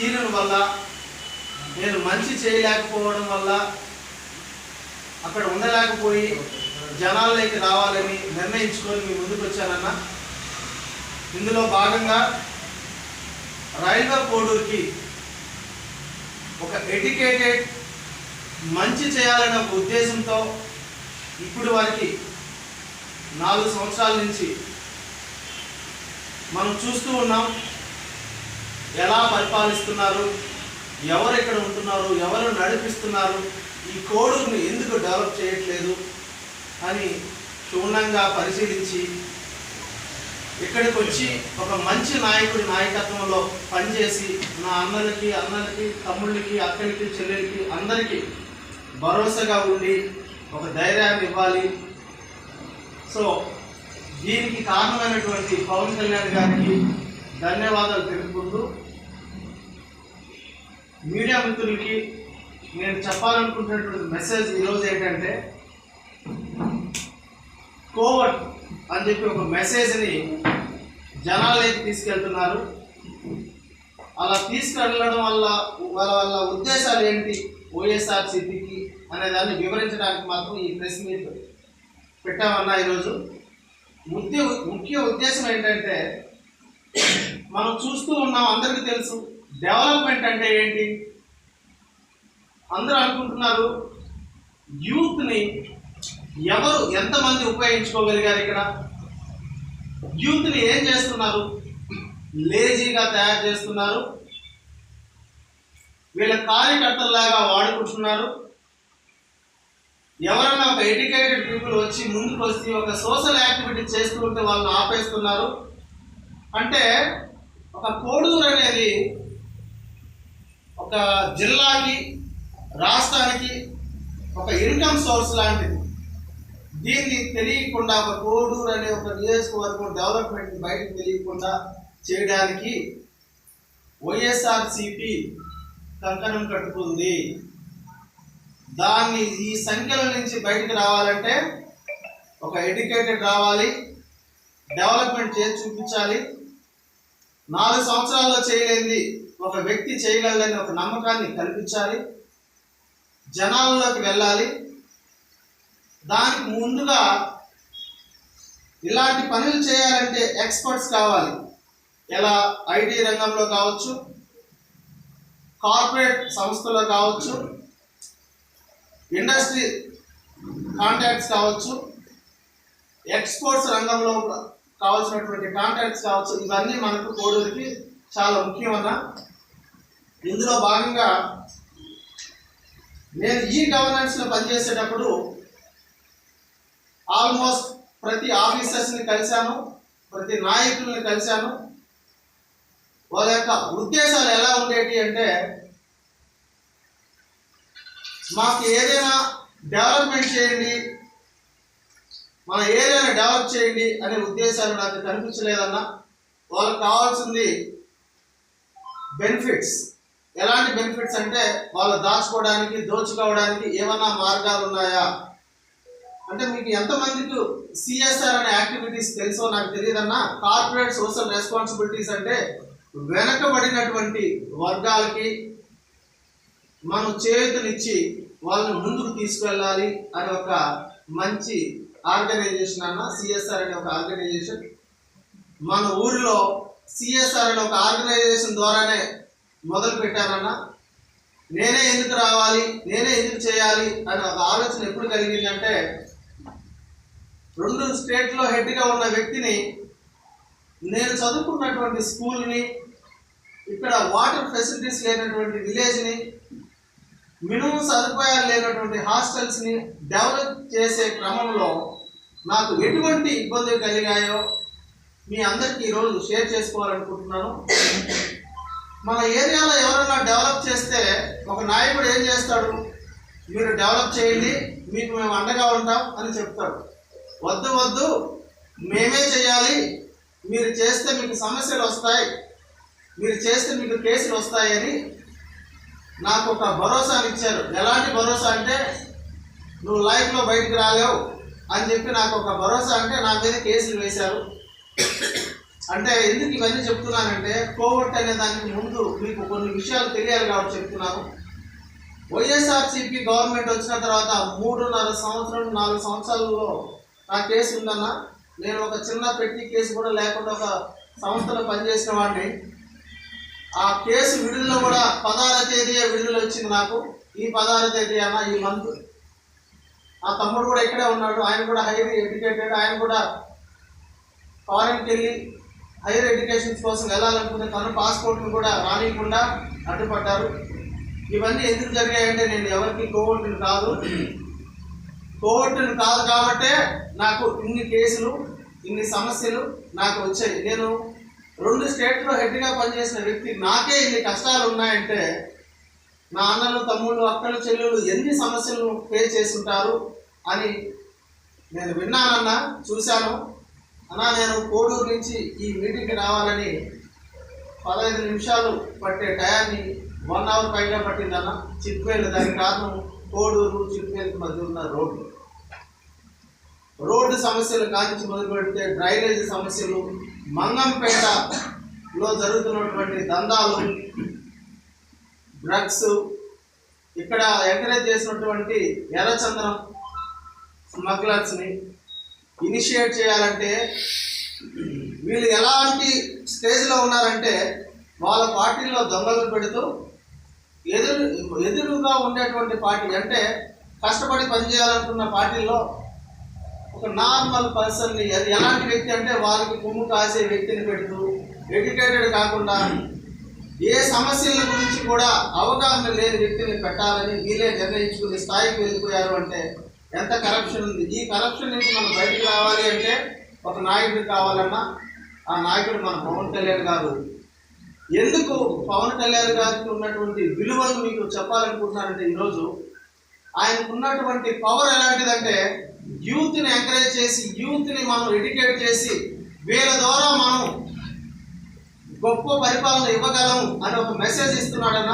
తీరిన వల్ల నేను మంచి చేయలేకపోవడం వల్ల అక్కడ ఉండలేకపోయి జనాల్లోకి రావాలని నిర్ణయించుకొని మీ ముందుకు వచ్చానన్న. ఇందులో భాగంగా రైల్వే కోడూరుకి ఒక ఎడ్యుకేటెడ్ మంచి చేయాలనే ఒక ఉద్దేశంతో ఇప్పుడు వారికి నాలుగు సంవత్సరాల నుంచి మనం చూస్తూ ఉన్నాం. ఎలా పరిపాలిస్తున్నారు? ఎవరు ఎక్కడ ఉంటున్నారు? ఎవరు నడిపిస్తున్నారు? ఈ కోడూరుని ఎందుకు డెవలప్ చేయట్లేదు? అని క్షుణ్ణంగా పరిశీలించి ఇక్కడికి వచ్చి ఒక మంచి నాయకుడి నాయకత్వంలో పనిచేసి నా అన్నలకి అన్నలకి తమ్ముళ్ళకి అక్కడికి చెల్లెలకి అందరికీ భరోసాగా ఉండి ఒక ధైర్యాన్ని ఇవ్వాలి. సో దీనికి కారణమైనటువంటి పవన్ కళ్యాణ్ గారికి ధన్యవాదాలు తెలుపుకుంటూ మీడియా మిత్రులకి నేను చెప్పాలనుకుంటున్నటువంటి మెసేజ్ ఈరోజు ఏంటంటే కోవట్ అని చెప్పి ఒక మెసేజ్ని జనాలకి తీసుకెళ్తున్నారు. అలా తీసుకెళ్ళడం వల్ల వాళ్ళ వాళ్ళ ఉద్దేశాలు ఏంటి? వైఎస్ఆర్సీపీకి అనే దాన్ని వివరించడానికి మాత్రం ఈ ప్రెస్ మీట్ పెట్టామన్నా ఈరోజు. ముఖ్య ముఖ్య ఉద్దేశం ఏంటంటే మనం చూస్తూ ఉన్నాం అందరికీ తెలుసు. డెవలప్మెంట్ అంటే ఏంటి? అందరూ అనుకుంటున్నారు యూత్ని ఎవరు ఎంతమంది ఉపయోగించుకోగలిగారు ఇక్కడ? యూత్ని ఏం చేస్తున్నారు? లేజీగా తయారు చేస్తున్నారు. వీళ్ళ కార్యకర్తల్లాగా వాడుకుంటున్నారు. ఎవరైనా ఒక ఎడ్యుకేటెడ్ పీపుల్ వచ్చి ముందుకు వచ్చి ఒక సోషల్ యాక్టివిటీ చేస్తూ ఉంటే వాళ్ళని ఆపేస్తున్నారు. అంటే ఒక కోడూరు అనేది ఒక జిల్లాకి రాష్ట్రానికి ఒక ఇన్కమ్ సోర్స్ లాంటిది. దీన్ని తెలియకుండా ఒక కోడూరు అనే ఒక నియోజకవర్గం డెవలప్మెంట్ బయటకు తెలియకుండా చేయడానికి వైఎస్ఆర్సిపి కంకణం కట్టుకుంది. దాన్ని ఈ సంఖ్యల నుంచి బయటకు రావాలంటే ఒక ఎడ్యుకేటెడ్ రావాలి డెవలప్మెంట్ చేసి చూపించాలి. నాలుగు సంవత్సరాల్లో చేయలేని ఒక వ్యక్తి చేయగలని ఒక నమ్మకాన్ని కల్పించాలి. జనాల్లోకి వెళ్ళాలి. దానికి ముందుగా ఇలాంటి పనులు చేయాలంటే ఎక్స్పర్ట్స్ కావాలి. ఎలా? ఐటీ రంగంలో కావచ్చు కార్పొరేట్ సంస్థలో కావచ్చు ఇండస్ట్రీ కాంటాక్ట్స్ కావచ్చు ఎక్స్పోర్ట్స్ రంగంలో కావాల్సినటువంటి కాంటాక్ట్స్ కావచ్చు ఇవన్నీ మనకు కోడూరికి చాలా ముఖ్యమన్న. ఇందులో భాగంగా నేను ఈ గవర్నెన్స్లో పనిచేసేటప్పుడు ఆల్మోస్ట్ ప్రతి ఆఫీసర్స్ని కలిశాను ప్రతి నాయకుల్ని కలిశాను. వాళ్ళ యొక్క ఉద్దేశాలు ఎలా ఉండేవి అంటే మాకు ఏదైనా డెవలప్మెంట్ చేయండి మన ఏరియాని డెవలప్ చేయండి అనే ఉద్దేశాలు నాకు కనిపించలేదన్నా వాళ్ళకి కావాల్సింది బెనిఫిట్స్ ఎలాంటి బెనిఫిట్స్ అంటే వాళ్ళు దాచుకోవడానికి దోచుకోవడానికి ఏమైనా మార్గాలు ఉన్నాయా? అంటే మీకు ఎంతమందికి సిఎస్ఆర్ అనే యాక్టివిటీస్ తెలుసో నాకు తెలియదన్నా కార్పొరేట్ సోషల్ రెస్పాన్సిబిలిటీస్ అంటే వెనకబడినటువంటి వర్గాలకి మనం చేతునిచ్చి వాళ్ళని ముందుకు తీసుకెళ్ళాలి అనే ఒక మంచి ఆర్గనైజేషన్ అన్న సిఎస్ఆర్ అనే ఒక ఆర్గనైజేషన్. మన ఊరిలో సిఎస్ఆర్ అనే ఒక ఆర్గనైజేషన్ ద్వారానే మొదలు పెట్టానన్న నేనే ఎందుకు రావాలి నేనే ఎందుకు చేయాలి అనే ఒక ఆలోచన ఎప్పుడు కలిగిందంటే రెండు స్టేట్లో హెడ్గా ఉన్న వ్యక్తిని నేను చదువుకున్నటువంటి స్కూల్ని ఇక్కడ వాటర్ ఫెసిలిటీస్ లేనటువంటి విలేజ్ని మినిమం సదుపాయాలు లేనటువంటి హాస్టల్స్ని డెవలప్ చేసే క్రమంలో నాకు ఎటువంటి ఇబ్బందులు కలిగాయో మీ అందరికీ ఈరోజు షేర్ చేసుకోవాలనుకుంటున్నాను. మన ఏరియాలో ఎవరైనా డెవలప్ చేస్తే ఒక నాయకుడు ఏం చేస్తాడు? మీరు డెవలప్ చేయండి మీకు మేము అండగా ఉంటాం అని చెప్తాడు. వద్దు వద్దు మేమే చేయాలి. మీరు చేస్తే మీకు సమస్యలు వస్తాయి. మీరు చేస్తే మీకు కేసులు వస్తాయని నాకు ఒక భరోసాని ఇచ్చారు. ఎలాంటి భరోసా అంటే నువ్వు లైఫ్లో బయటికి రాలేవు అని చెప్పి నాకు ఒక భరోసా అంటే నా మీద కేసులు వేశారు. అంటే ఎందుకు ఇవన్నీ చెప్తున్నానంటే కోవిడ్ అనే దానికి ముందు మీకు కొన్ని విషయాలు తెలియాలి కాబట్టి చెప్తున్నాను. వైఎస్ఆర్సీపీ గవర్నమెంట్ వచ్చిన తర్వాత మూడున్నర సంవత్సరం నాలుగు సంవత్సరాలలో నా కేసు ఉందన్న నేను ఒక చిన్న పెట్టి కేసు కూడా లేకుండా ఒక సంస్థలో పనిచేసిన వాడిని. ఆ కేసు విడుదల కూడా పదహార తేదీ విడుదల వచ్చింది నాకు. ఈ పదహార తేదీ అన్న ఈ మంత్. ఆ తమ్ముడు కూడా ఇక్కడే ఉన్నాడు. ఆయన కూడా హైయర్ ఎడ్యుకేటెడ్. ఆయన కూడా ఫారెన్కి వెళ్ళి హైయర్ ఎడ్యుకేషన్ కోసం వెళ్ళాలనుకుంటే తను పాస్పోర్ట్ను కూడా రానియకుండా అడ్డుపడ్డారు. ఇవన్నీ ఎందుకు జరిగాయంటే నేను ఎవరికి కోవర్టును కాదు. కోవర్టును కాదు కాబట్టే నాకు ఇన్ని కేసులు ఇన్ని సమస్యలు నాకు వచ్చాయి. నేను రెండు స్టేట్లో హెడ్గా పనిచేసిన వ్యక్తి నాకే ఇన్ని కష్టాలు ఉన్నాయంటే నా అన్నలు తమ్ముళ్ళు అక్కలు చెల్లెలు ఎన్ని సమస్యలను ఫేస్ చేస్తుంటారు అని నేను విన్నానన్నా చూశాను. అన్నా నేను కోడూరు నుంచి ఈ మీటింగ్కి రావాలని పదహైదు నిమిషాలు పట్టే టయాన్ని వన్ అవర్ పైగా పట్టిందన్న. చిట్వేలు దానికి కారణం కోడూరు చిట్వేలుకి మధ్య ఉన్న రోడ్డు. రోడ్డు సమస్యలు కానించి మొదలు పెడితే డ్రైనేజ్ సమస్యలు మంగంపేటలో జరుగుతున్నటువంటి దందాలు డ్రగ్స్ ఇక్కడ ఎంకరేజ్ చేసినటువంటి ఎర్రచందనం స్మగ్లర్స్ని ఇనిషియేట్ చేయాలంటే వీళ్ళు ఎలాంటి స్టేజ్లో ఉన్నారంటే వాళ్ళ పార్టీల్లో దొంగలు పెడుతూ ఎదురు ఎదురుగా ఉండేటువంటి పార్టీ అంటే కష్టపడి పనిచేయాలనుకున్న పార్టీల్లో ఒక నార్మల్ పర్సన్ని అది ఎలాంటి వ్యక్తి అంటే వారికి కొమ్ము కాసే వ్యక్తిని పెడుతూ ఎడ్యుకేటెడ్ కాకుండా ఏ సమస్యల గురించి కూడా అవగాహన లేని వ్యక్తిని పెట్టాలని వీళ్ళే నిర్ణయించుకునే స్థాయికి వెళ్ళిపోయారు అంటే ఎంత కరప్షన్ ఉంది? ఈ కరప్షన్ నుంచి మనం బయటకు రావాలి అంటే ఒక నాయకుడు కావాలన్నా ఆ నాయకుడు మన పవన్ కళ్యాణ్ గారు. ఎందుకు పవన్ కళ్యాణ్ గారికి ఉన్నటువంటి విలువలు మీకు చెప్పాలనుకుంటున్నారంటే ఈరోజు ఆయనకు ఉన్నటువంటి పవర్ ఎలాంటిదంటే యూత్ని ఎంకరేజ్ చేసి యూత్ని మనం ఎడ్యుకేట్ చేసి వీళ్ళ ద్వారా మనం గొప్ప పరిపాలన ఇవ్వగలం అని ఒక మెసేజ్ ఇస్తున్నాడన్న.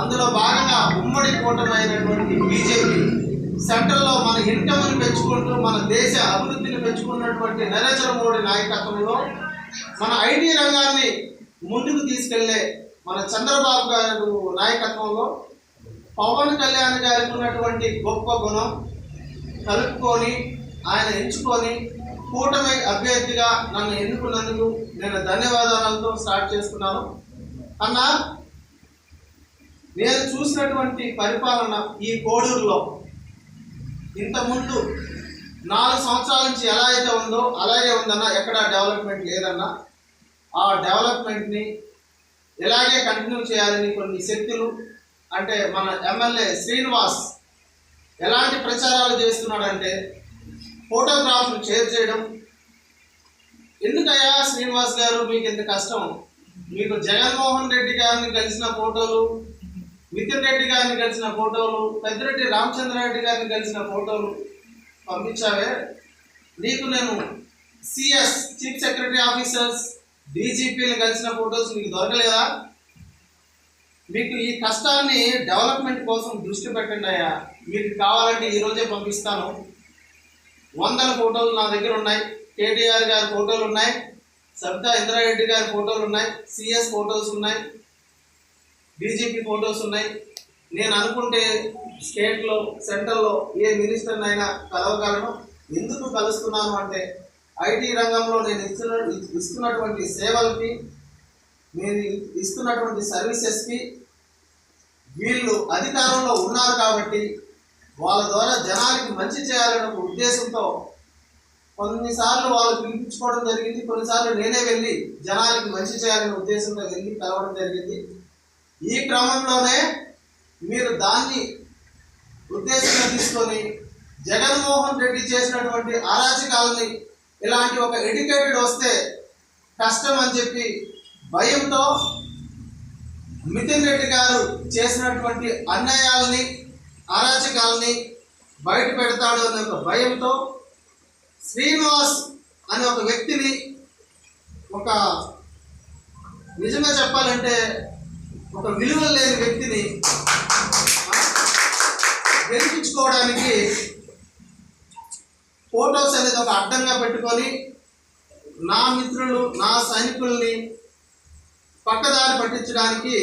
అందులో భాగంగా ఉమ్మడి కూటమి అయినటువంటి బీజేపీ సెంట్రల్లో మన ఇన్కమ్ని పెంచుకుంటూ మన దేశ అభివృద్ధిని పెంచుకున్నటువంటి నరేంద్ర మోడీ నాయకత్వంలో మన ఐటీ రంగాన్ని ముందుకు తీసుకెళ్ళే మన చంద్రబాబు గారు నాయకత్వంలో పవన్ కళ్యాణ్ గారికి ఉన్నటువంటి గొప్ప గుణం కలుపుకొని ఆయన ఎంచుకొని కూటమి అభ్యర్థిగా నన్ను ఎన్నుకున్నందుకు నేను ధన్యవాదాలతో స్టార్ట్ చేస్తున్నాను. అన్న నేను చూసినటువంటి పరిపాలన ఈ కోడూరులో ఇంతకుముందు నాలుగు సంవత్సరాల నుంచి ఎలా అయితే ఉందో అలాగే ఉందన్న ఎక్కడ డెవలప్మెంట్ లేదన్న. ఆ డెవలప్మెంట్ని ఇలాగే కంటిన్యూ చేయాలని కొన్ని శక్తులు అంటే మన ఎమ్మెల్యే శ్రీనివాస్ ఎలాంటి ప్రచారాలు చేస్తున్నాడంటే ఫోటోగ్రాఫ్లు షేర్ చేయడం. ఎందుకయ్యా శ్రీనివాస్ గారు మీకు ఇంత కష్టం? మీకు జగన్మోహన్ రెడ్డి గారిని కలిసిన ఫోటోలు మిథున్ రెడ్డి గారిని కలిసిన ఫోటోలు పెద్దిరెడ్డి రామచంద్రారెడ్డి గారిని కలిసిన ఫోటోలు పంపించావే? నీకు నేను సిఎస్ చీఫ్ సెక్రటరీ ఆఫీసర్స్ డీజీపీని కలిసిన ఫోటోస్ నీకు దొరకలేదా? మీకు ఈ కష్టాన్ని డెవలప్మెంట్ కోసం దృష్టి పెట్టండి అయ్యా. మీకు కావాలంటే ఈరోజే పంపిస్తాను. వందల ఫోటోలు నా దగ్గర ఉన్నాయి. కేటీఆర్ గారి ఫోటోలు ఉన్నాయి. సబితా ఇంద్రారెడ్డి గారి ఫోటోలు ఉన్నాయి. సిఎస్ ఫోటోస్ ఉన్నాయి. బీజేపీ ఫోటోస్ ఉన్నాయి. నేను అనుకుంటే స్టేట్లో సెంట్రల్లో ఏ మినిస్టర్ని అయినా కలవగలను. ఎందుకు కలుస్తున్నాను అంటే ఐటీ రంగంలో నేను ఇస్తున్న ఇస్తున్నటువంటి సేవలకి నేను ఇస్తున్నటువంటి సర్వీసెస్కి వీళ్ళు అధికారంలో ఉన్నారు కాబట్టి వాళ్ళ ద్వారా జనానికి మంచి చేయాలనే ఉద్దేశంతో కొన్నిసార్లు వాళ్ళు పిలిపించుకోవడం జరిగింది కొన్నిసార్లు నేనే వెళ్ళి జనానికి మంచి చేయాలనే ఉద్దేశంతో వెళ్ళి కలవడం జరిగింది. ఈ క్రమంలోనే మీరు దాన్ని ఉద్దేశంగా తీసుకొని జగన్మోహన్ రెడ్డి చేసినటువంటి అరాచకాలని ఇలాంటి ఒక ఎడ్యుకేటెడ్ వస్తే కష్టం అని చెప్పి భయంతో మితిన్ రెడ్డి గారు చేసినటువంటి అన్యాయాలని అరాచకాలని బయట పెడతాడు అనే ఒక భయంతో శ్రీనివాస్ అనే ఒక వ్యక్తిని ఒక నిజంగా చెప్పాలంటే ఒక విలువ లేని వ్యక్తిని గెలిపించుకోవడానికి ఫోటోస్ అనేది ఒక అడ్డంగా పెట్టుకొని నా మిత్రులు నా సైనికుల్ని పక్కదారి పట్టించడానికి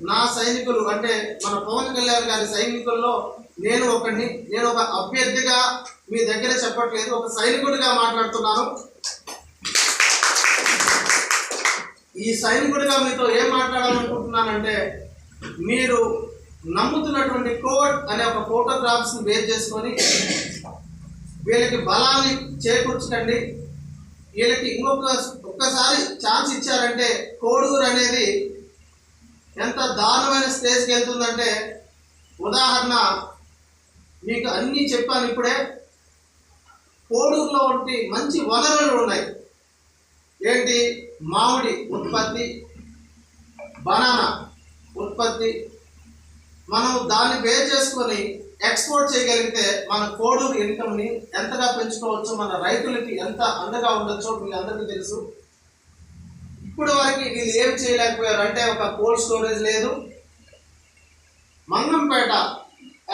నా సైనికులు అంటే మన పవన్ కళ్యాణ్ గారి సైనికుల్లో నేను ఒకడిని నేను ఒక అభ్యర్థిగా మీ దగ్గర చెప్పట్లేదు ఒక సైనికుడిగా మాట్లాడుతున్నాను. ఈ సైనికుడిగా మీతో ఏం మాట్లాడాలనుకుంటున్నానంటే మీరు నమ్ముతున్నటువంటి కోడ్ అనే ఒక ఫోటోగ్రాఫ్స్ని బేస్ చేసుకొని వీళ్ళకి బలాన్ని చేకూర్చకండి. వీళ్ళకి ఇంకొక ఒక్కసారి ఛాన్స్ ఇచ్చారంటే కోడూరు అనేది ఎంత దారుణమైన స్టేజ్కి వెళ్తుందంటే ఉదాహరణ మీకు అన్నీ చెప్పాను ఇప్పుడే. కోడూరులో వంటి మంచి వనరులు ఉన్నాయి. ఏంటి? మామిడి ఉత్పత్తి బనానా ఉత్పత్తి. మనం దాన్ని బేర్ చేసుకొని ఎక్స్పోర్ట్ చేయగలిగితే మన కోడూరు ఇన్కమ్ని ఎంతగా పెంచుకోవచ్చు మన రైతులకి ఎంత అండగా ఉండొచ్చో మీకు అందరికీ తెలుసు. ఇప్పుడు వరకు వీళ్ళు ఏం చేయలేకపోయారు అంటే ఒక కోల్డ్ స్టోరేజ్ లేదు. మంగంపేట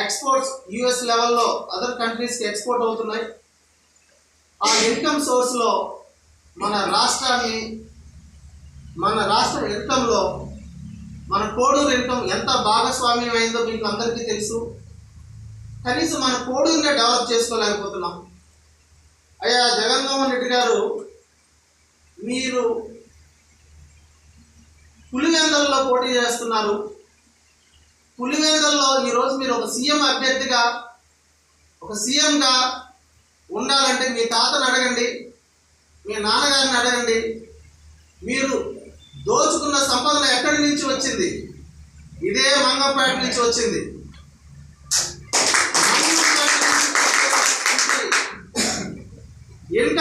ఎక్స్పోర్ట్స్ యుఎస్ లెవెల్లో అదర్ కంట్రీస్కి ఎక్స్పోర్ట్ అవుతున్నాయి. ఆ ఇన్కమ్ సోర్స్లో మన రాష్ట్రాన్ని మన రాష్ట్ర ఇన్కంలో మన కోడూరు ఇన్కమ్ ఎంత భాగస్వామ్యం అయిందో మీకు అందరికీ తెలుసు. కనీసం మన కోడూరునే డెవలప్ చేసుకోలేకపోతున్నాం. అయ్యా జగన్మోహన్ రెడ్డి గారు మీరు పులివెందల్లో పోటీ చేస్తున్నారు. పులివెందల్లో ఈరోజు మీరు ఒక సీఎం అభ్యర్థిగా ఒక సీఎంగా ఉండాలంటే మీ తాతను అడగండి మీ నాన్నగారిని అడగండి. మీరు దోచుకున్న సంపదన ఎక్కడి నుంచి వచ్చింది? ఇదే మంగంపేట నుంచి వచ్చింది.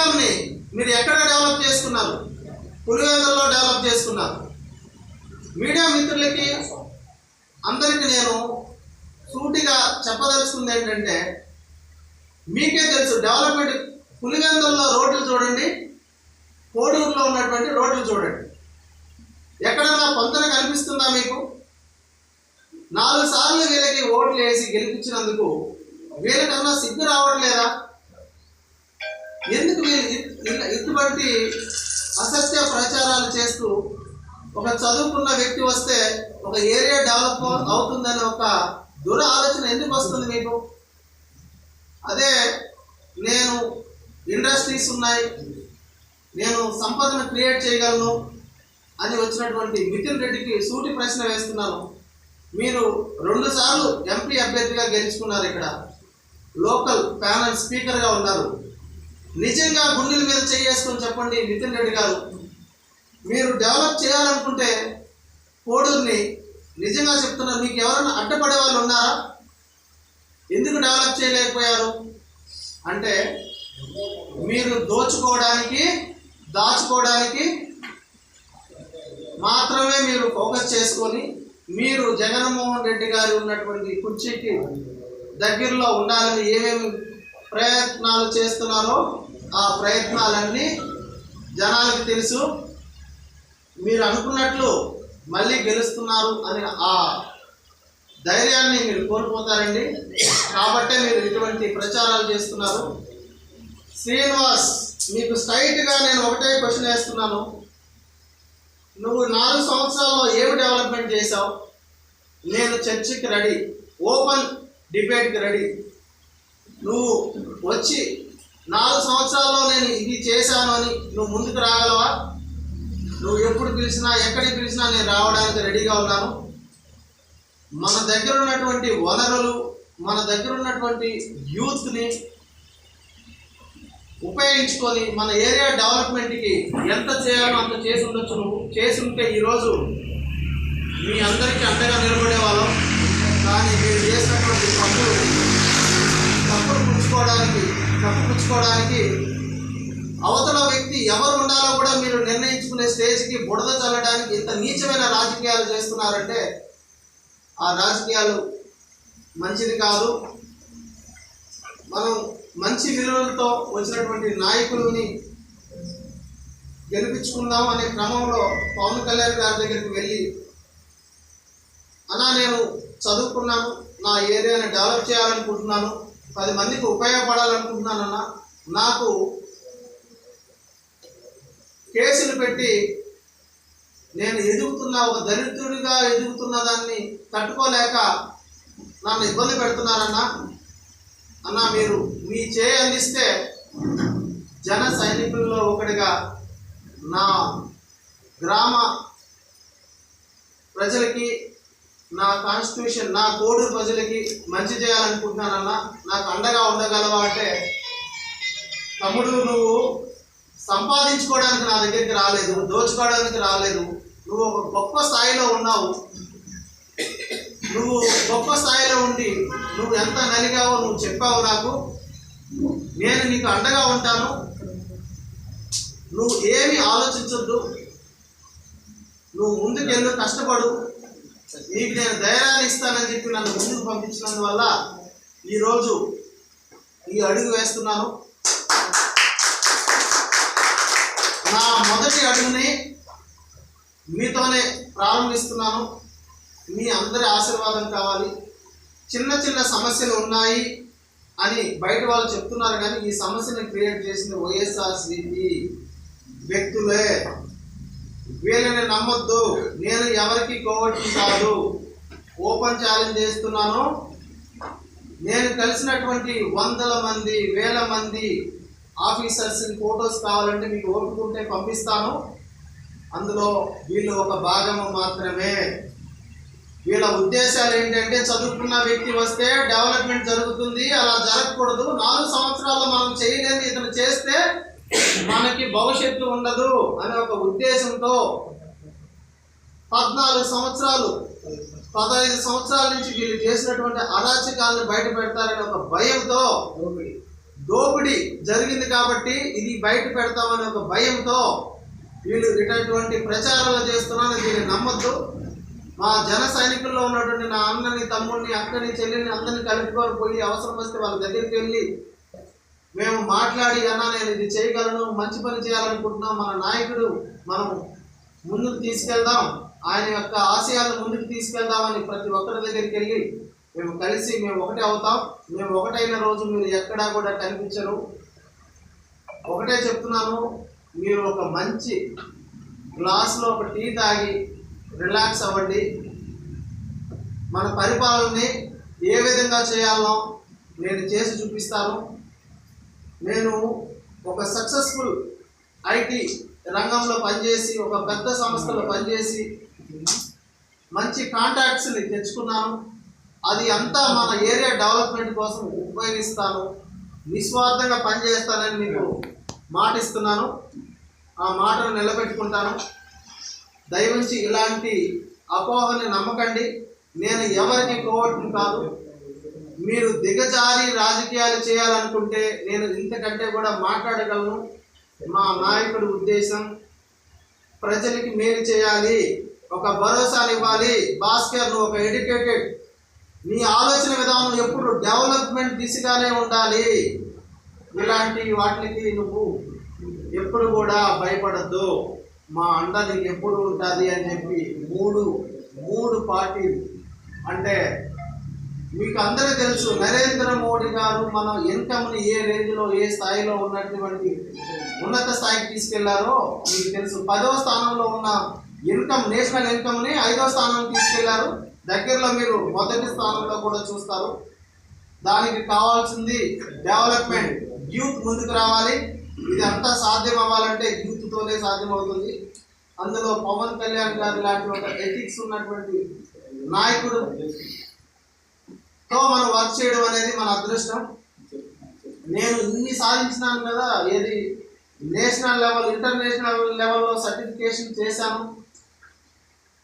కింగ్డమ్ని మీరు ఎక్కడ డెవలప్ చేసుకున్నారు? పులివేదల్లో డెవలప్ చేసుకున్నారు. మీడియా మిత్రులకి అందరికీ నేను సూటిగా చెప్పదలుచుకుంది ఏంటంటే మీకే తెలుసు డెవలప్మెంట్ పులివెందుల్లో రోడ్లు చూడండి కోడూరులో ఉన్నటువంటి రోడ్లు చూడండి. ఎక్కడన్నా పొంతన కనిపిస్తుందా మీకు? నాలుగు సార్లు వీళ్ళకి ఓట్లు వేసి గెలిపించినందుకు వీళ్ళకన్నా సిగ్గు రావట్లేదా ఎందుకు ఇటువంటి అసత్య ప్రచారాలు చేస్తూ ఒక చదువుకున్న వ్యక్తి వస్తే ఒక ఏరియా డెవలప్ అవుతుందనే ఒక దుర ఆలోచన ఎందుకు వస్తుంది మీకు? అదే నేను ఇండస్ట్రీస్ ఉన్నాయి నేను సంపదను క్రియేట్ చేయగలను అని వచ్చినటువంటి మిథున్ రెడ్డికి సూటి ప్రశ్న వేస్తున్నాను. మీరు రెండు సార్లు ఎంపీ అభ్యర్థిగా గెలుచుకున్నారు ఇక్కడ. లోకల్ ప్యానల్ స్పీకర్గా ఉన్నారు. నిజంగా గుండెల మీద చేసుకొని చెప్పండి నితిన్ రెడ్డి గారు. మీరు డెవలప్ చేయాలనుకుంటే కోడూరుని నిజంగా చెప్తున్నారు మీకు ఎవరైనా అడ్డపడే వాళ్ళు ఉన్నారా? ఎందుకు డెవలప్ చేయలేకపోయారు? అంటే మీరు దోచుకోవడానికి దాచుకోవడానికి మాత్రమే మీరు ఫోకస్ చేసుకొని మీరు జగన్మోహన్ రెడ్డి గారు ఉన్నటువంటి కుర్చీకి దగ్గరలో ఉండాలని ఏమేమి ప్రయత్నాలు చేస్తున్నారో ఆ ప్రయత్నాలన్నీ జనాలకు తెలుసు. మీరు అనుకున్నట్లు మళ్ళీ గెలుస్తున్నారు అని ఆ ధైర్యాన్ని మీరు కోల్పోతారండి. కాబట్టే మీరు ఇటువంటి ప్రచారాలు చేస్తున్నారు. శ్రీనివాస్ మీకు స్ట్రైట్గా నేను ఒకటే క్వశ్చన్ వేస్తున్నాను. నువ్వు నాలుగు సంవత్సరాల్లో ఏమి డెవలప్మెంట్ చేశావు? నేను చర్చికి రెడీ ఓపెన్ డిబేట్కి రెడీ. నువ్వు వచ్చి నాలుగు సంవత్సరాల్లో నేను ఇది చేశాను అని నువ్వు ముందుకు రాగలవా? నువ్వు ఎప్పుడు పిలిచినా ఎక్కడికి పిలిచినా నేను రావడానికి రెడీగా ఉన్నాను. మన దగ్గర ఉన్నటువంటి వనరులు మన దగ్గర ఉన్నటువంటి యూత్ని ఉపయోగించుకొని మన ఏరియా డెవలప్మెంట్కి ఎంత చేయాలో అంత చేసి ఉండొచ్చు నువ్వు. చేసి ఉంటే ఈరోజు మీ అందరికీ అండగా నిలబడే వాళ్ళం కానీ మీరు చేసినటువంటి పనులు పుచ్చుకోవడానికి అవతల వ్యక్తి ఎవరు ఉండాలో కూడా మీరు నిర్ణయించుకునే స్టేజ్కి బుడద చల్లడానికి ఇంత నీచమైన రాజకీయాలు చేస్తున్నారంటే ఆ రాజకీయాలు మంచిది కాదు. మనం మంచి విలువలతో వచ్చినటువంటి నాయకులని గెలిపించుకుందాం అనే క్రమంలో పవన్ కళ్యాణ్ గారి దగ్గరికి వెళ్ళి అన్నా నేను చదువుకున్నాను నా ఏరియాని డెవలప్ చేయాలనుకుంటున్నాను పది మందికి ఉపయోగపడాలనుకుంటున్నానన్న నాకు కేసులు పెట్టి నేను ఎదుగుతున్న ఒక దరిద్రుడిగా ఎదుగుతున్న దాన్ని తట్టుకోలేక నన్ను ఇబ్బంది పెడుతున్నారన్నా అన్న మీరు మీ చేయి అందిస్తే జన సైనికుల్లో ఒకటిగా నా గ్రామ ప్రజలకి నా కాన్స్టిట్యూషన్ నా కోడు ప్రజలకి మంచి చేయాలనుకుంటున్నానన్నా నాకు అండగా ఉండగలవా అంటే తమ్ముడు నువ్వు సంపాదించుకోవడానికి నా దగ్గరికి రాలేదు దోచుకోవడానికి రాలేదు నువ్వు ఒక గొప్ప స్థాయిలో ఉన్నావు. నువ్వు గొప్ప స్థాయిలో ఉండి నువ్వు ఎంత నలిగావో నువ్వు చెప్పావు నాకు. నేను నీకు అండగా ఉంటాను. నువ్వు ఏమి ఆలోచించొద్దు. నువ్వు ముందుకెళ్ళు కష్టపడు. నీకు నేను ధైర్యాన్ని ఇస్తానని చెప్పి నన్ను ముందుకు పంపించినందువల్ల ఈరోజు ఈ అడుగు వేస్తున్నాను. నా మొదటి అడుగుని మీతోనే ప్రారంభిస్తున్నాను. మీ అందరి ఆశీర్వాదం కావాలి. చిన్న చిన్న సమస్యలు ఉన్నాయి అని బయట వాళ్ళు చెప్తున్నారు కానీ ఈ సమస్యను క్రియేట్ చేసిన వైఎస్ఆర్సీపీ వ్యక్తులే. వీళ్ళని నమ్మొద్దు. నేను ఎవరికి కోవటి కాదు. ఓపెన్ ఛాలెంజ్ చేస్తున్నాను. నేను కలిసినటువంటి వందల మంది వేల మంది ఆఫీసర్స్ ఫొటోస్ కావాలంటే మీకు ఓపుకుంటే పంపిస్తాను. అందులో వీళ్ళు ఒక భాగము మాత్రమే. వీళ్ళ ఉద్దేశాలు ఏంటంటే చదువుకున్న వ్యక్తి వస్తే డెవలప్మెంట్ జరుగుతుంది అలా జరగకూడదు. నాలుగు సంవత్సరాలు మనం చేయలేదు ఇతను చేస్తే మనకి భవిష్యత్తు ఉండదు అనే ఒక ఉద్దేశంతో పద్నాలుగు సంవత్సరాలు పదహైదు సంవత్సరాల నుంచి వీళ్ళు చేసినటువంటి అరాచకాలను బయట పెడతారనే ఒక భయంతో దోపిడీ. జరిగింది కాబట్టి ఇది బయట పెడతామనే ఒక భయంతో వీళ్ళు ఇటువంటి ప్రచారాలు చేస్తున్నారని దీన్ని నమ్మొద్దు. మా జన సైనికుల్లో ఉన్నటువంటి నా అన్నని తమ్ముడిని అక్కని చెల్లిని అందరిని కలుపుకొని పోయి అవసరం వస్తే వాళ్ళ దగ్గరికి వెళ్ళి మేము మాట్లాడి అన్నా నేను ఇది చేయగలను మంచి పని చేయాలనుకుంటున్నాం. మన నాయకుడు మనం ముందుకు తీసుకెళ్దాం. ఆయన యొక్క ఆశయాలను ముందుకు తీసుకెళ్దామని ప్రతి ఒక్కరి దగ్గరికి వెళ్ళి మేము కలిసి మేము ఒకటే అవుతాం. మేము ఒకటైన రోజు మీరు ఎక్కడా కూడా కనిపించరు. ఒకటే చెప్తున్నాను మీరు ఒక మంచి గ్లాస్లో ఒక టీ తాగి రిలాక్స్ అవ్వండి. మన పరిపాలనని ఏ విధంగా చేయాలో నేను చేసి చూపిస్తాను. నేను ఒక సక్సెస్ఫుల్ ఐటీ రంగంలో పనిచేసి ఒక పెద్ద సంస్థలో పనిచేసి మంచి కాంటాక్ట్స్ని తెచ్చుకున్నాను. అది అంతా మన ఏరియా డెవలప్మెంట్ కోసం ఉపయోగిస్తాను. నిస్వార్థంగా పనిచేస్తానని మీకు మాటిస్తున్నాను. ఆ మాటను నిలబెట్టుకుంటాను. దయవుంచి ఇలాంటి అపోహని నమ్మకండి. నేను ఎవరికి కోవటం కాదు. మీరు దిగజారి రాజకీయాలు చేయాలనుకుంటే నేను ఇంతకంటే కూడా మాట్లాడగలను. మా నాయకుడి ఉద్దేశం ప్రజలకి మేలు చేయాలి ఒక భరోసాలు ఇవ్వాలి. భాస్కర్ నువ్వు ఒక ఎడ్యుకేటెడ్ నీ ఆలోచన విధానం ఎప్పుడు డెవలప్మెంట్ దిశగానే ఉండాలి. ఇలాంటి వాటికి నువ్వు ఎప్పుడు కూడా భయపడద్దు. మా అండ నీకు ఎప్పుడు ఉంటుంది అని చెప్పి మూడు మూడు పార్టీలు అంటే మీకు అందరూ తెలుసు నరేంద్ర మోడీ గారు మన ఇన్కమ్ని ఏ రేంజ్లో ఏ స్థాయిలో ఉన్నటువంటి ఉన్నత స్థాయికి తీసుకెళ్ళారో మీకు తెలుసు. పదవ స్థానంలో ఉన్న ఇన్కమ్ నేషనల్ ఇన్కమ్ని ఐదవ స్థానం తీసుకెళ్ళారు. దగ్గరలో మీరు మొదటి స్థానంలో కూడా చూస్తారు. దానికి కావాల్సింది డెవలప్మెంట్. యూత్ ముందుకు రావాలి. ఇది అంతా సాధ్యం అవ్వాలంటే యూత్తోనే సాధ్యం అవుతుంది. అందులో పవన్ కళ్యాణ్ గారు లాంటి ఒక ఎథిక్స్ ఉన్నటువంటి నాయకుడు తో మనం వర్క్ చేయడం అనేది మన అదృష్టం. నేను ఇన్ని సాధించినాను కదా ఏది నేషనల్ లెవెల్ ఇంటర్నేషనల్ లెవెల్లో సర్టిఫికేషన్ చేశాను.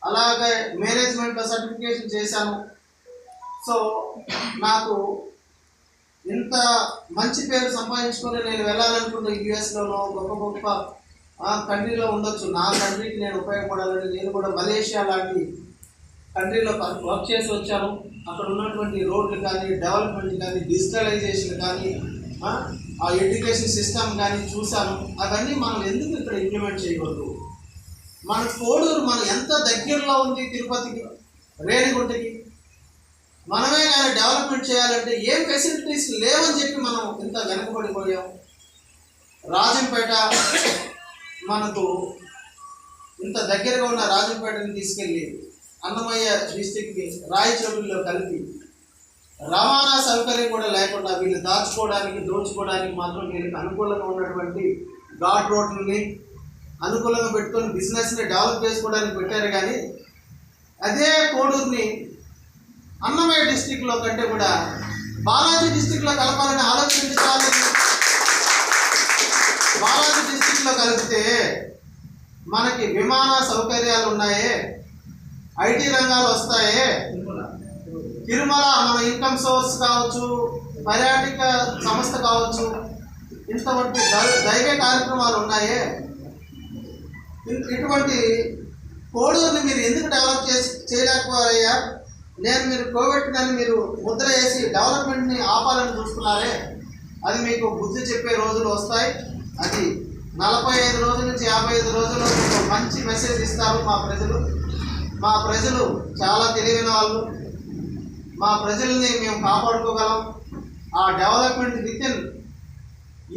అలాగే మేనేజ్మెంట్లో సర్టిఫికేషన్ చేశాను. సో నాకు ఇంత మంచి పేరు సంపాదించుకొని నేను వెళ్ళాలనుకున్న యుఎస్లోనో గొప్ప గొప్ప కంట్రీలో ఉండొచ్చు. నా కంట్రీకి నేను ఉపయోగపడాలని నేను కూడా మలేషియా లాంటి కంట్రీలో వర్క్ చేసి వచ్చాము. అక్కడ ఉన్నటువంటి రోడ్లు కానీ డెవలప్మెంట్ కానీ డిజిటలైజేషన్ కానీ ఆ, ఎడ్యుకేషన్ సిస్టమ్ కానీ చూశాను. అవన్నీ మనం ఎందుకు ఇక్కడ ఇంప్లిమెంట్ చేయకూడదు? మన కోడూరు మనం ఎంత దగ్గరలో ఉంది తిరుపతికి రేణిగుంటకి? మనమే కానీ డెవలప్మెంట్ చేయాలంటే ఏం ఫెసిలిటీస్ లేవని చెప్పి మనం ఇంత వెనకబడిపోయాం. రాజంపేట మనకు ఇంత దగ్గరగా ఉన్న రాజంపేటని తీసుకెళ్ళి అన్నమయ్య డిస్టిక్ని రాయచోటిలో కలిపి రవాణా సౌకర్యం కూడా లేకుండా వీళ్ళు దాచుకోవడానికి దోచుకోవడానికి మాత్రం వీళ్ళకి అనుకూలంగా ఉన్నటువంటి ఘాట్ రోడ్లని అనుకూలంగా పెట్టుకొని బిజినెస్ని డెవలప్ చేసుకోవడానికి పెట్టారు కానీ అదే కోడూరుని అన్నమయ్య డిస్టిక్లో కంటే కూడా బాలాజీ డిస్టిక్లో కలపాలని ఆలోచించాలని బాలాజీ డిస్టిక్లో కలిపితే మనకి విమాన సౌకర్యాలు ఉన్నాయే. ఐటీ రంగాలు వస్తాయే? తిరుమల మన ఇన్కమ్ సోర్స్ కావచ్చు పర్యాటక సంస్థ కావచ్చు ఇంతవంటి దైవ కార్యక్రమాలు ఉన్నాయే? ఇటువంటి కోడూరుని మీరు ఎందుకు డెవలప్ చేసి చేయలేకపోయారయ్యా? నేను మీరు కోవిడ్ కానీ మీరు ముద్ర వేసి డెవలప్మెంట్ని ఆపాలని చూస్తున్నారే? అది మీకు బుద్ధి చెప్పే రోజులు వస్తాయి. అది నలభై ఐదు రోజుల నుంచి యాభై ఐదు రోజుల్లో మీకు మంచి మెసేజ్ ఇస్తారు మా ప్రజలు. మా ప్రజలు చాలా తెలివైన వాళ్ళు. మా ప్రజల్ని మేము కాపాడుకోగలం. ఆ డెవలప్మెంట్ విత్ ఇన్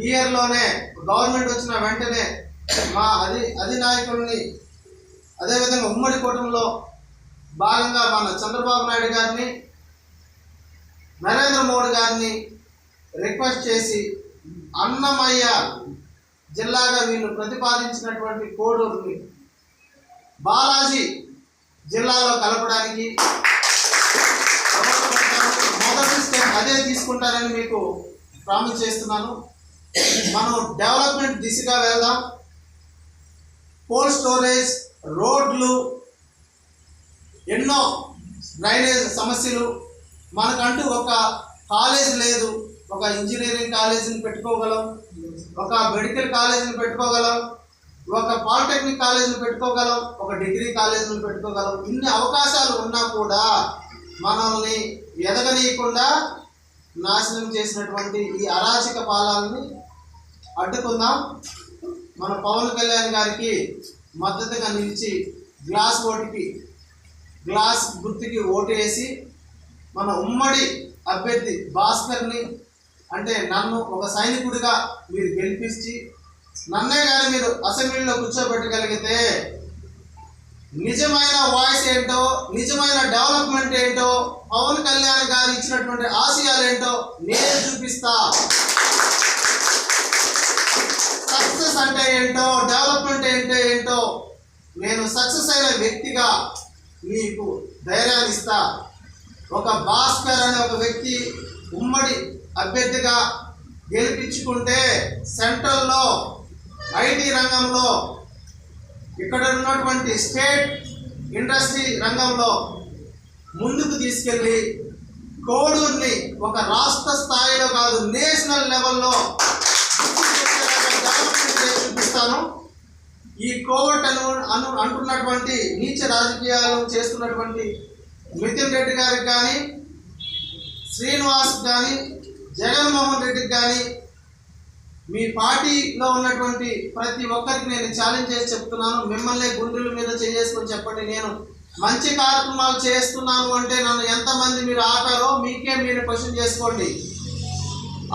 ఇయర్లోనే గవర్నమెంట్ వచ్చిన వెంటనే మా అధి అధినాయకుల్ని అదేవిధంగా ఉమ్మడి కూటమిలో భాగంగా మన చంద్రబాబు నాయుడు గారిని నరేంద్ర మోడీ గారిని రిక్వెస్ట్ చేసి అన్నమయ్య జిల్లాగా వీళ్ళు ప్రతిపాదించినటువంటి కోడూరుని బాలాజీ జిల్లాలో కలపడానికి మొదటి స్టెప్ అదే తీసుకుంటారని మీకు ప్రామిస్ చేస్తున్నాను. మనం డెవలప్మెంట్ దిశగా వెళ్దాం. కోల్డ్ స్టోరేజ్ రోడ్లు ఎన్నో డ్రైనేజ్ సమస్యలు. మనకంటూ ఒక కాలేజ్ లేదు. ఒక ఇంజనీరింగ్ కాలేజీని పెట్టుకోగలం. ఒక మెడికల్ కాలేజీని పెట్టుకోగలం. ఒక పాలిటెక్నిక్ కాలేజీలు పెట్టుకోగలం ఒక డిగ్రీ కాలేజీలు పెట్టుకోగలం. ఇన్ని అవకాశాలు ఉన్నా కూడా మనల్ని ఎదగనీయకుండా నాశనం చేసినటువంటి ఈ అరాచక పాలనని అడ్డుకుందాం. మన పవన్ కళ్యాణ్ గారికి మద్దతుగా నిలిచి గ్లాస్ ఓటుకి గ్లాస్ గుర్తుకి ఓటు వేసి మన ఉమ్మడి అభ్యర్థి భాస్కర్ని అంటే నన్ను ఒక సైనికుడిగా మీరు గెలిపించి నన్నే కానీ మీరు అసెంబ్లీలో కూర్చోబెట్టగలిగితే నిజమైన వాయిస్ ఏంటో నిజమైన డెవలప్మెంట్ ఏంటో పవన్ కళ్యాణ్ గారు ఇచ్చినటువంటి ఆశయాలు ఏంటో నేను చూపిస్తా. సక్సెస్ అంటే ఏంటో డెవలప్మెంట్ ఏంటో ఏంటో నేను సక్సెస్ అయిన వ్యక్తిగా మీకు ధైర్యాన్ని ఇస్తా. ఒక భాస్కర్ అనే ఒక వ్యక్తి ఉమ్మడి అభ్యర్థిగా గెలిపించుకుంటే సెంట్రల్లో ఐటీ రంగంలో ఇక్కడ ఉన్నటువంటి స్టేట్ ఇండస్ట్రీ రంగంలో ముందుకు తీసుకెళ్ళి కోడూరుని ఒక రాష్ట్ర స్థాయిలో కాదు నేషనల్ లెవెల్లో చూపిస్తాను. ఈ కోవిడ్ అను అను అంటున్నటువంటి నీచ రాజకీయాలు చేస్తున్నటువంటి మిథున్ రెడ్డి గారికి కానీ శ్రీనివాస్ కానీ జగన్మోహన్ రెడ్డికి కానీ మీ పార్టీలో ఉన్నటువంటి ప్రతి ఒక్కరికి నేను ఛాలెంజ్ చేసి చెప్తున్నాను. మిమ్మల్ని గుండెల మీద చేసుకొని చెప్పండి. నేను మంచి కార్యక్రమాలు చేస్తున్నాను అంటే నన్ను ఎంతమంది మీరు ఆపారో మీకే మీరు క్వశ్చన్ చేసుకోండి.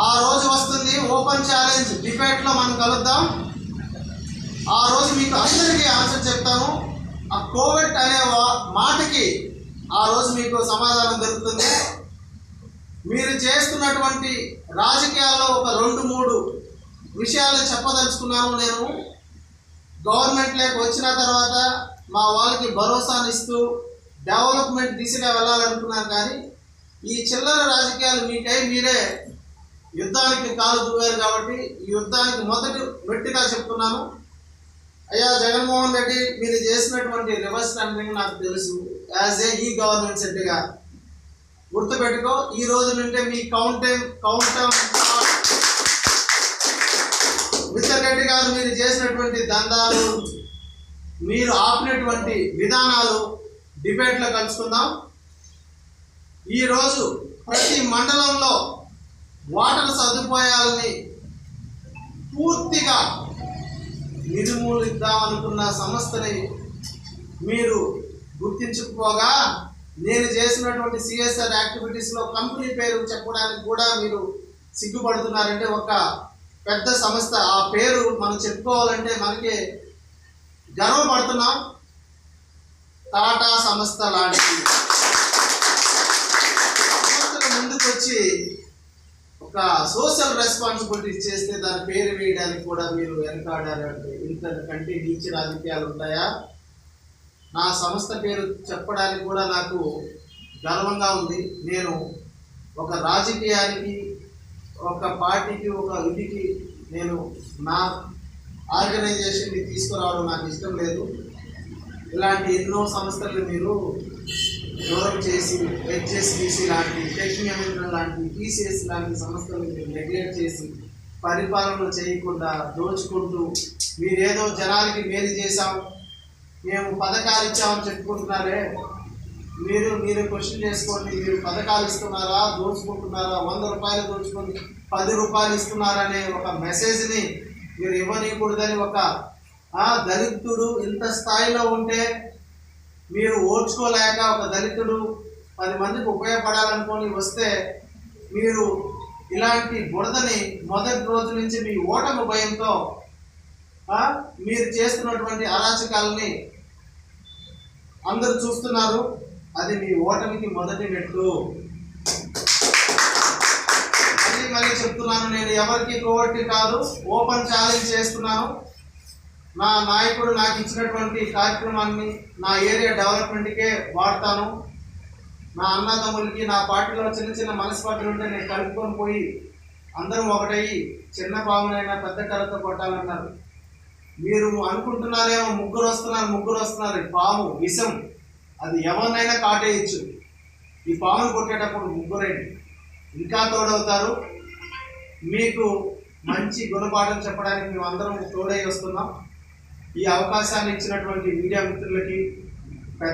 ఆ రోజు వస్తుంది ఓపెన్ ఛాలెంజ్ డిబేట్లో మనం కలుద్దాం. ఆ రోజు మీకు అందరికీ ఆన్సర్ చెప్తాను. ఆ కోవిడ్ అనే మాటకి ఆ రోజు మీకు సమాధానం దొరుకుతుంది. మీరు చేస్తున్నటువంటి రాజకీయాల్లో ఒక రెండు మూడు విషయాలు చెప్పదలుచుకున్నాను నేను. గవర్నమెంట్లోకి వచ్చిన తర్వాత మా వాళ్ళకి భరోసాను ఇస్తూ డెవలప్మెంట్ దిశగా వెళ్ళాలనుకున్నాను కానీ ఈ చిల్లర రాజకీయాలు మీకై మీరే యుద్ధానికి కాలు దువ్వారు కాబట్టి ఈ యుద్ధానికి మొదటి మెట్టిగా చెప్తున్నాను. అయ్యా జగన్మోహన్ రెడ్డి మీరు చేసినటువంటి రివర్స్ టెండరింగ్ నాకు తెలుసు. యాజ్ ఏ ఈ గవర్నమెంట్ సెట్గా గుర్తుపెట్టుకో ఈ రోజు నుండే మీ కౌంటే కౌంటం రెడ్డి గారు మీరు చేసినటువంటి దందాలు మీరు ఆపినటువంటి విధానాలు డిబేట్లో కలుసుకుందాం. ఈరోజు ప్రతి మండలంలో వాటర్ సదుపాయాలని పూర్తిగా నిర్మూలిద్దామనుకున్న సంస్థని మీరు గుర్తించుకోగా నేను చేసినటువంటి సిఎస్ఆర్ యాక్టివిటీస్లో కంపెనీ పేరు చెప్పడానికి కూడా మీరు సిగ్గుపడుతున్నారంటే ఒక పెద్ద సంస్థ. ఆ పేరు మనం చెప్పుకోవాలంటే మనకి గర్వపడుతున్నాం టాటా సంస్థ లాంటి సంస్థలు ముందుకొచ్చి ఒక సోషల్ రెస్పాన్సిబిలిటీ చేస్తే దాని పేరు వేయడానికి కూడా మీరు వెనకాడారంటే ఇంతకంటే నీచి రాజకీయాలు ఉంటాయా? నా సంస్థ పేరు చెప్పడానికి కూడా నాకు గర్వంగా ఉంది. నేను ఒక రాజకీయానికి ఒక పార్టీకి ఒక విధికి నేను నా ఆర్గనైజేషన్ని తీసుకురావడం నాకు ఇష్టం లేదు. ఇలాంటి ఎన్నో సంస్థలు మీరు దూరం చేసి హెచ్ఎస్బిసి లాంటి టెక్నికల్ లాంటి టీసీఎస్ లాంటి సంస్థలు మీరు నెగ్లెక్ట్ చేసి పరిపాలన చేయకుండా దోచుకుంటూ మీరేదో జనాలకి మేలు చేశాం మేము పథకాలు ఇచ్చామని చెప్పుకుంటున్నారే? మీరు మీరు క్వశ్చన్ చేసుకోండి. మీరు పథకాలు ఇస్తున్నారా? దోచుకుంటున్నారా? వంద రూపాయలు దోచుకొని పది రూపాయలు ఇస్తున్నారనే ఒక మెసేజ్ని మీరు ఇవ్వనీయకూడదని ఒక దళితుడు ఇంత స్థాయిలో ఉంటే మీరు ఓర్చుకోలేక ఒక దళితుడు పది మందికి ఉపయోగపడాలనుకొని వస్తే మీరు ఇలాంటి బురదని మొదటి రోజు నుంచి మీ ఓటమి భయంతో మీరు చేస్తున్నటువంటి అరాచకాలని అందరూ చూస్తున్నారు. అది మీ ఓటమికి మొదటి మెట్టు. మళ్ళీ మళ్ళీ చెప్తున్నాను నేను ఎవరికి కోవర్టి కాదు ఓపెన్ ఛాలెంజ్ చేస్తున్నాను. నా నాయకుడు నాకు ఇచ్చినటువంటి కార్యక్రమాన్ని నా ఏరియా డెవలప్మెంట్కే వాడతాను. నా అన్నదమ్ములకి నా పార్టీలో చిన్న చిన్న మనస్పాటులు ఉంటే నేను కలుపుకొని పోయి అందరం ఒకటయ్యి చిన్న పామునైనా పెద్ద కర్రతో కొట్టాలన్నారు మీరు అనుకుంటున్నారేమో ముగ్గురు వస్తున్నారు ముగ్గురు వస్తున్నారు. పాము విషం. అది ఎవరినైనా కాటేయచ్చు. ఈ పామును కొట్టేటప్పుడు ముగ్గురేంటి ఇంకా తోడవుతారు. మీకు మంచి గుణపాఠం చెప్పడానికి మేము అందరం తోడై వస్తున్నాం. ఈ అవకాశాన్ని ఇచ్చినటువంటి మీడియా మిత్రులకి